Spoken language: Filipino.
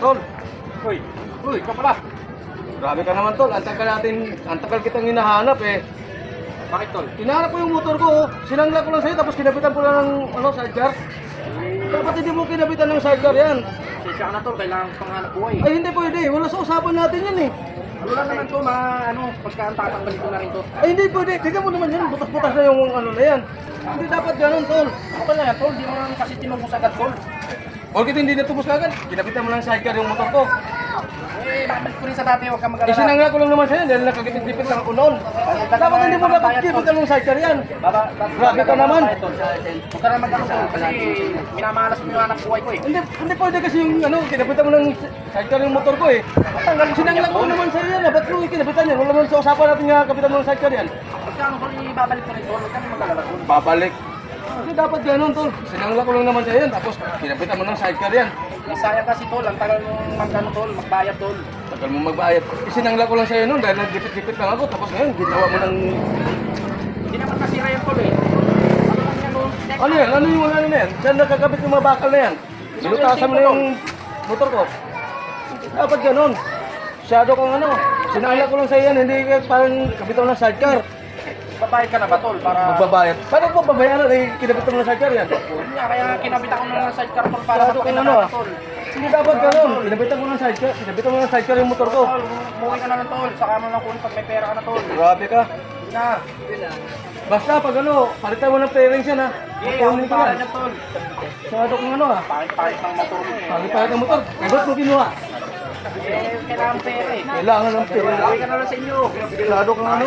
Tol. Uy. Uy, ka pala. Grabe ka naman, Tol. Ang tagal natin, ang tagal kitang hinahanap eh. Bakit tol? Hinahanap ko yung motor ko, oh. sinangla ko lang sa'yo, tapos kinabitan ko lang ng ano, sidecar. Dapat hindi mo kinabitan ng sidecar yan. Sensya ka na tol, kailangan ko panghanap buhay. Ay, hindi pwede. Wala sa usapan natin yan eh. Ano lang naman to, ma, ano, pagka ang tatanggalin ko na rin to. Ay, hindi pwede. Tignan mo naman yan. Butas-butas na yung ano na yan. Hindi dapat ganun, Tol. Ako pala yan tol, di mo naman kasi tinubos agad tol. Bakit hindi natubos kagad? Kinabitan mo lang sidecar yung motor ko. Eh, babalik ko rin sa dati, huwag ka mag-alala. sinangla ko lang naman sa'yo dahil nakagipit-gipit lang ako noon. Dapat hindi mo dapat kipitan ng sidecar yan. Grabe ka naman. Huwag ka na tol, kasi minamalas mo yung anak buhay ko eh. Hindi, hindi pwede kasi yung ano, kinabitan mo ng sidecar yung motor ko eh. Tanggal, sinangla ko naman sa'yo yan. ah. Ba't mo kinabitan yan? Wala naman sa usapan natin nga kapitan mo ng sidecar yan. Pagka ano tol, ibabalik ko rin huwag ka na mag-alala. Babalik. Hindi dapat ganun, Tol. Sinangla ko lang naman sa'yo yan. Tapos kinabitan mo ng sidecar yan. Eh, sayang kasi tol, ang tagal mong mag-ano tol, magbayad tol. Tagal mo magbayad. Isinangla ko lang sa'yo noon dahil nagdipit-dipit lang ako. Tapos ngayon, ginawa mo ng... Hindi naman nasira yan tol eh. Ano lang yan tol? Ano yan? Ano yung ano na yan? Saan nakakabit yung mga bakal na yan? Binutasan mo na yung motor ko. Dapat ganun. Masyado kang ano. Sinangla ko lang sa'yo yan. Hindi ka parang kapitan ng sidecar. Babayad ka na ba tol, para... Magbabayad. Paano mo babayaran? Eh, kinabitan mo ng sidecar yan. Nga, kaya kinabitan ko na ng sidecar tol para Masyado kang ano ah. tol. Hindi dapat ganun. Kinabitan ko ng sidecar. Kinabitan mo ng sidecar yung motor ko. Tol, umuwi ka na lang tol, saka mo lang kunin pag may pera ka na tol. Grabe ka. Yun na. Basta pag ano, palitan mo ng pairings yan ha. Eh, ako Kunin ko para yan. niya tol. Masyado kang ano ha. Pakit-pakit ng motor mo eh. Pagpalit ng motor. Eh, ba't mo kinuha? Kailangan pera eh. Kailangan ng pera. Umuwi ka na lang sa inyo. Masyado kang ano.